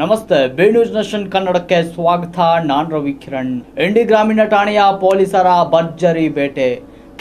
ನಮಸ್ತೆ B news nation ಕನ್ನಡಕ್ಕೆ ಸ್ವಾಗತ. ನಾನ್ ರವಿ ಕಿರಣ್. ಇಂಡಿ ಗ್ರಾಮೀಣ ಠಾಣೆಯ ಪೊಲೀಸರ ಭರ್ಜರಿ ಬೇಟೆ.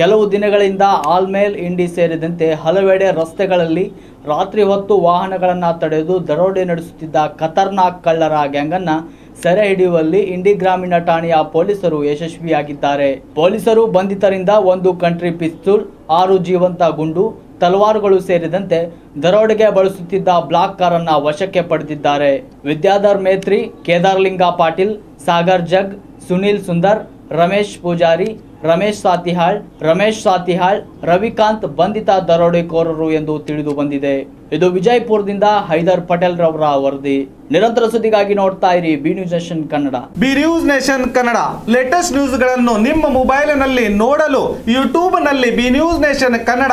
ಕೆಲವು ದಿನಗಳಿಂದ ಆಲ್ಮೇಲ್ ಇಂಡಿ ಸೇರಿದಂತೆ ಹಲವೆಡೆ ರಸ್ತೆಗಳಲ್ಲಿ ರಾತ್ರಿ ಹೊತ್ತು ವಾಹನಗಳನ್ನು ತಡೆದು ದರೋಡೆ ನಡೆಸುತ್ತಿದ್ದ ಖತರ್ನಾಕ್ ಕಳ್ಳರ ಗ್ಯಾಂಗನ್ನು ಸೆರೆ ಹಿಡಿಯುವಲ್ಲಿ ಇಂಡಿ ಗ್ರಾಮೀಣ ಠಾಣೆಯ ಪೊಲೀಸರು ಯಶಸ್ವಿಯಾಗಿದ್ದಾರೆ. ಪೊಲೀಸರು ಬಂಧಿತರಿಂದ ಒಂದು ಕಂಟ್ರಿ ಪಿಸ್ತೂಲ್, ಆರು ಜೀವಂತ ಗುಂಡು ತಲವಾರುಗಳು ಸೇರಿದಂತೆ ದರೋಡೆಗೆ ಬಳಸುತ್ತಿದ್ದ ಬ್ಲಾಕ್ ಕಾರನ್ನು ವಶಕ್ಕೆ ಪಡೆದಿದ್ದಾರೆ. ವಿದ್ಯಾಧರ್ ಮೇತ್ರಿ, ಕೇದಾರ್ಲಿಂಗ ಪಾಟೀಲ್, ಸಾಗರ್ ಜಗ್, ಸುನೀಲ್ ಸುಂದರ್, ರಮೇಶ್ ಪೂಜಾರಿ, ರಮೇಶ್ ಸಾತಿಹಾಳ್ ರಮೇಶ್ ಸಾತಿಹಾಳ್ ರವಿಕಾಂತ್ ಬಂಧಿತ ದರೋಡೆಕೋರರು ಎಂದು ತಿಳಿದು ಬಂದಿದೆ. ಇದು ವಿಜಯಪುರದಿಂದ ಹೈದರ್ ಪಟೇಲ್ ರವರ ವರದಿ. ನಿರಂತರ ಸುದ್ದಿಗಾಗಿ ನೋಡ್ತಾ ಇರಿ B news nation Kannada. B news nation Kannada. Latest ನ್ಯೂಸ್ಗಳನ್ನು ನಿಮ್ಮ ಮೊಬೈಲಿನಲ್ಲಿ ನೋಡಲು ಯೂಟ್ಯೂಬ್ನಲ್ಲಿ ಬಿ ನ್ಯೂಸ್ ನೇಷನ್ ಕನ್ನಡ.